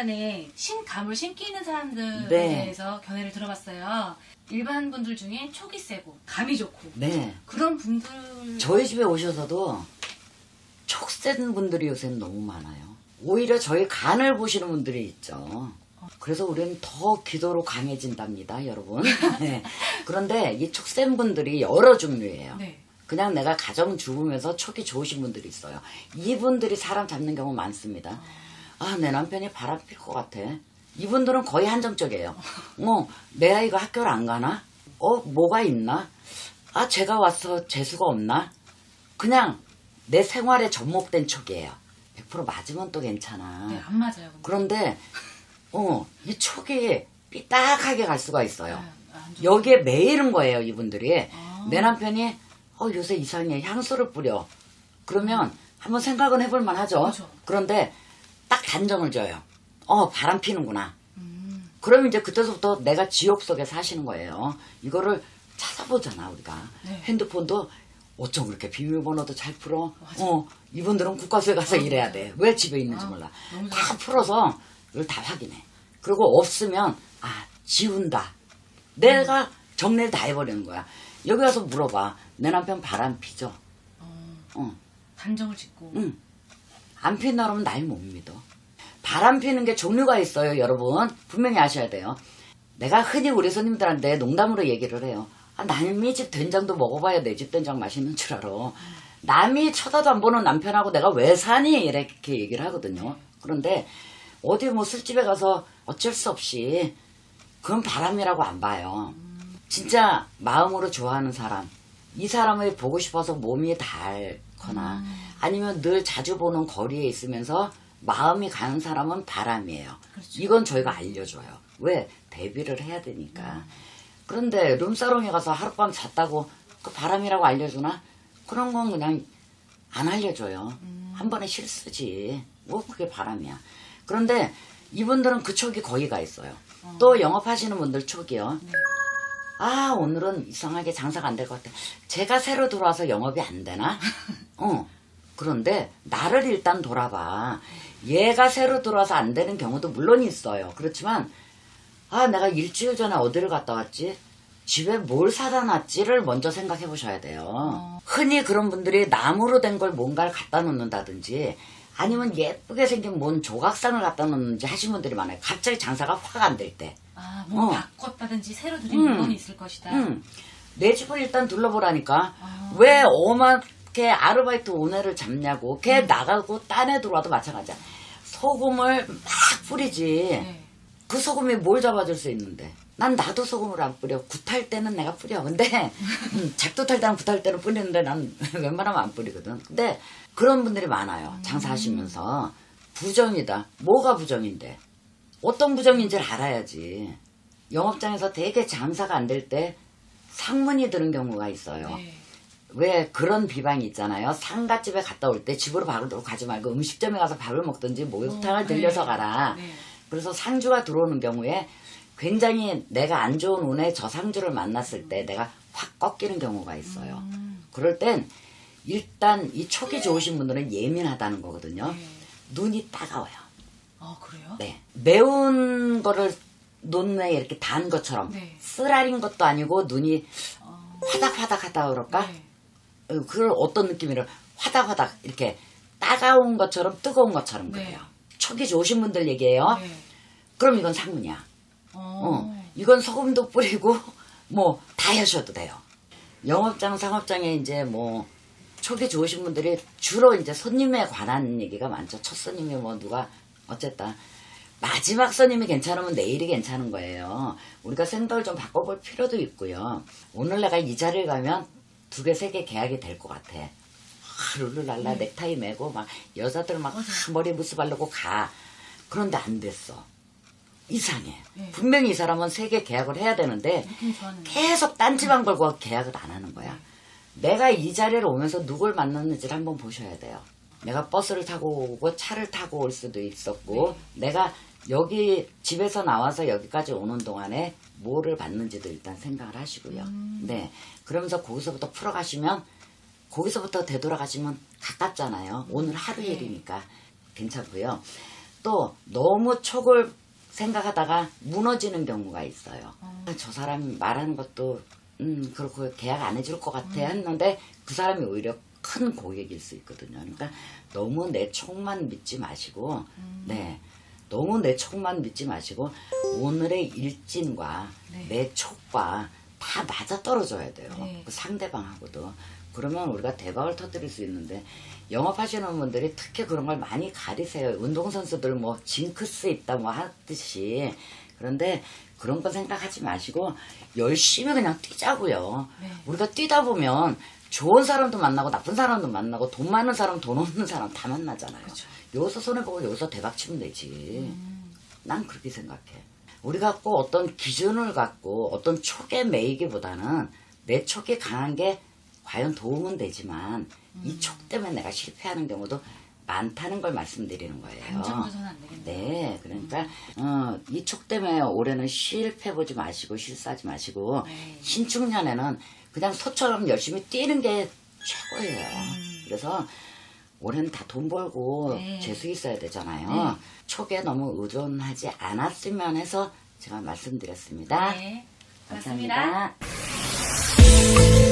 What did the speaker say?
시간에 신 감을 신기는 사람들에 네. 대해서 견해를 들어봤어요. 일반 분들 중에 촉이 세고 감이 좋고 네. 그런 분들 저희 집에 오셔서도 촉 센 분들이 요새는 너무 많아요. 오히려 저희 간을 보시는 분들이 있죠. 그래서 우리는 더 기도로 강해진답니다, 여러분. 네. 그런데 이 촉 센 분들이 여러 종류예요. 네. 그냥 내가 가정 주부면서 촉이 좋으신 분들이 있어요. 이분들이 사람 잡는 경우 많습니다. 아, 내 남편이 바람 필 것 같아. 이분들은 거의 한정적이에요. 어, 내 아이가 학교를 안 가나? 어, 뭐가 있나? 아, 제가 와서 재수가 없나? 그냥 내 생활에 접목된 촉이에요. 100% 맞으면 또 괜찮아. 네, 안 맞아요. 근데. 그런데, 어, 이 촉이 삐딱하게 갈 수가 있어요. 아, 여기에 매일은 거예요, 이분들이. 아. 내 남편이, 어, 요새 이상해. 향수를 뿌려. 그러면 한번 생각은 해볼 만하죠. 그렇죠. 그런데 딱 단정을 줘요. 어, 바람 피는구나. 음, 그러면 이제 그때서부터 내가 지옥 속에 사시는 거예요. 이거를 찾아보잖아, 우리가. 네. 핸드폰도 어쩜 그렇게 비밀번호도 잘 풀어? 어, 이분들은 국가수에 가서 일해야 돼. 왜 집에 있는지 아, 몰라. 다. 풀어서 이걸 다 확인해. 그리고 없으면, 아, 지운다. 내가 정리를 다 해버리는 거야. 여기 와서 물어봐. 내 남편 바람 피죠? 어, 어, 단정을 짓고 응. 안 핀다 그러면 날못 믿어. 바람 피는 게 종류가 있어요, 여러분. 분명히 아셔야 돼요. 내가 흔히 우리 손님들한테 농담으로 얘기를 해요. 아, 남의 집 된장도 먹어봐야 내 집 된장 맛있는 줄 알아. 남이 쳐다도 안 보는 남편하고 내가 왜 사니? 이렇게 얘기를 하거든요. 그런데 어디 뭐 술집에 가서 어쩔 수 없이 그건 바람이라고 안 봐요. 진짜 마음으로 좋아하는 사람, 이 사람을 보고 싶어서 몸이 닳거나 아니면 늘 자주 보는 거리에 있으면서 마음이 가는 사람은 바람이에요. 그렇죠. 이건 저희가 알려줘요. 왜? 대비를 해야 되니까. 그런데 룸사롱에 가서 하룻밤 잤다고 그 바람이라고 알려주나? 그런 건 그냥 안 알려줘요. 한 번에 실수지. 뭐 그게 바람이야. 그런데 이분들은 그 촉이 거의 가 있어요. 또 영업하시는 분들 촉이요. 아 오늘은 이상하게 장사가 안 될 것 같아. 제가 새로 들어와서 영업이 안 되나? 어. 그런데 나를 일단 돌아봐. 얘가 새로 들어와서 안 되는 경우도 물론 있어요. 그렇지만 아 내가 일주일 전에 어디를 갔다 왔지? 집에 뭘 사다 놨지를 먼저 생각해 보셔야 돼요. 흔히 그런 분들이 나무로 된 걸 뭔가를 갖다 놓는다든지 아니면 예쁘게 생긴 뭔 조각상을 갖다 놓는지 하신 분들이 많아요. 갑자기 장사가 확 안 될 때. 아, 뭐 어. 바꿨다든지 새로 들인 음. 물건이 있을 것이다. 응. 내 집을 일단 둘러보라니까. 아. 왜 엄하 게 아르바이트 오늘을 잡냐고. 걔 나가고 딴에 들어와도 마찬가지야. 소금을 막 뿌리지. 네. 그 소금이 뭘 잡아줄 수 있는데. 난 나도 소금을 안 뿌려. 굿할 때는 내가 뿌려. 근데 음, 작두탈 때는 굿할 때는 뿌리는데 난 웬만하면 안 뿌리거든. 근데 그런 분들이 많아요. 장사하시면서. 부정이다. 뭐가 부정인데? 어떤 부정인지를 알아야지. 영업장에서 되게 장사가 안 될 때 상문이 드는 경우가 있어요. 네. 왜 그런 비방이 있잖아요. 상가집에 갔다 올 때 집으로 밥을 들고 가지 말고 음식점에 가서 밥을 먹든지 목욕탕을 어, 들려서 네. 가라. 네. 그래서 상주가 들어오는 경우에 굉장히 내가 안 좋은 운에 저 상주를 만났을 때 내가 확 꺾이는 경우가 있어요. 음, 그럴 땐 일단 이 촉이 좋으신 분들은 예민하다는 거거든요. 네. 눈이 따가워요. 어, 그래요? 네. 매운 거를 눈에 이렇게 단 것처럼 네. 쓰라린 것도 아니고 눈이 어, 화닥화닥하다 그럴까? 네. 어, 그걸 어떤 느낌이라 화닥화닥 이렇게 따가운 것처럼 뜨거운 것처럼 네. 그래요. 촉이 좋으신 분들 얘기예요. 네. 그럼 이건 상문이야. 어, 어, 이건 소금도 뿌리고 뭐 다 하셔도 돼요. 영업장, 상업장에 이제 뭐 촉이 좋으신 분들이 주로 이제 손님에 관한 얘기가 많죠. 첫 손님이 뭐 누가 어쨌다. 마지막 손님이 괜찮으면 내일이 괜찮은 거예요. 우리가 생각을 좀 바꿔볼 필요도 있고요. 오늘 내가 이 자리를 가면 두 개, 세 개 계약이 될 것 같아. 아, 룰루랄라 넥타이 매고 막 여자들 막 맞아요. 머리 무스 바르고 가. 그런데 안 됐어. 이상해. 네. 분명히 이 사람은 세 개 계약을 해야 되는데 느낌 좋았는데. 계속 딴지만 걸고 계약을 안 하는 거야. 내가 이 자리를 오면서 누굴 만났는지를 한번 보셔야 돼요. 내가 버스를 타고 오고 차를 타고 올 수도 있었고 내가 여기 집에서 나와서 여기까지 오는 동안에 뭐를 받는지도 일단 생각을 하시고요. 네. 그러면서 거기서부터 풀어가시면 거기서부터 되돌아가시면 가깝잖아요. 오늘 하루 네. 일이니까 괜찮고요. 또 너무 촉을 생각하다가 무너지는 경우가 있어요. 저 사람이 말하는 것도 음 그렇고 계약 안 해줄 것 같아 했는데 그 사람이 오히려 큰 고객일 수 있거든요. 그러니까 너무 내 촉만 믿지 마시고 네 너무 내 촉만 믿지 마시고 오늘의 일진과 네. 내 촉과 다 맞아 떨어져야 돼요. 네. 그 상대방하고도 그러면 우리가 대박을 터뜨릴 수 있는데 영업하시는 분들이 특히 그런 걸 많이 가리세요. 운동선수들 뭐 징크스 있다 뭐 하듯이 그런데 그런 거 생각하지 마시고 열심히 그냥 뛰자고요. 네. 우리가 뛰다 보면 좋은 사람도 만나고 나쁜 사람도 만나고 돈 많은 사람 돈 없는 사람 다 만나잖아요. 그쵸. 여기서 손해보고 여기서 대박 치면 되지. 음. 난 그렇게 생각해. 우리가 꼭 어떤 기준을 갖고 어떤 촉에 매이기보다는 내 촉이 강한 게 과연 도움은 되지만 이 촉 때문에 내가 실패하는 경우도 많다는 걸 말씀드리는 거예요. 안 되겠네요. 네, 그러니까 어, 이 촉 때문에 올해는 실패 보지 마시고 실수하지 마시고 네. 신축년에는 그냥 소처럼 열심히 뛰는 게 최고예요. 그래서 올해는 다 돈 벌고 음. 네. 재수 있어야 되잖아요. 네. 촉에 너무 의존하지 않았으면 해서 제가 말씀드렸습니다. 네. 고맙습니다. 감사합니다.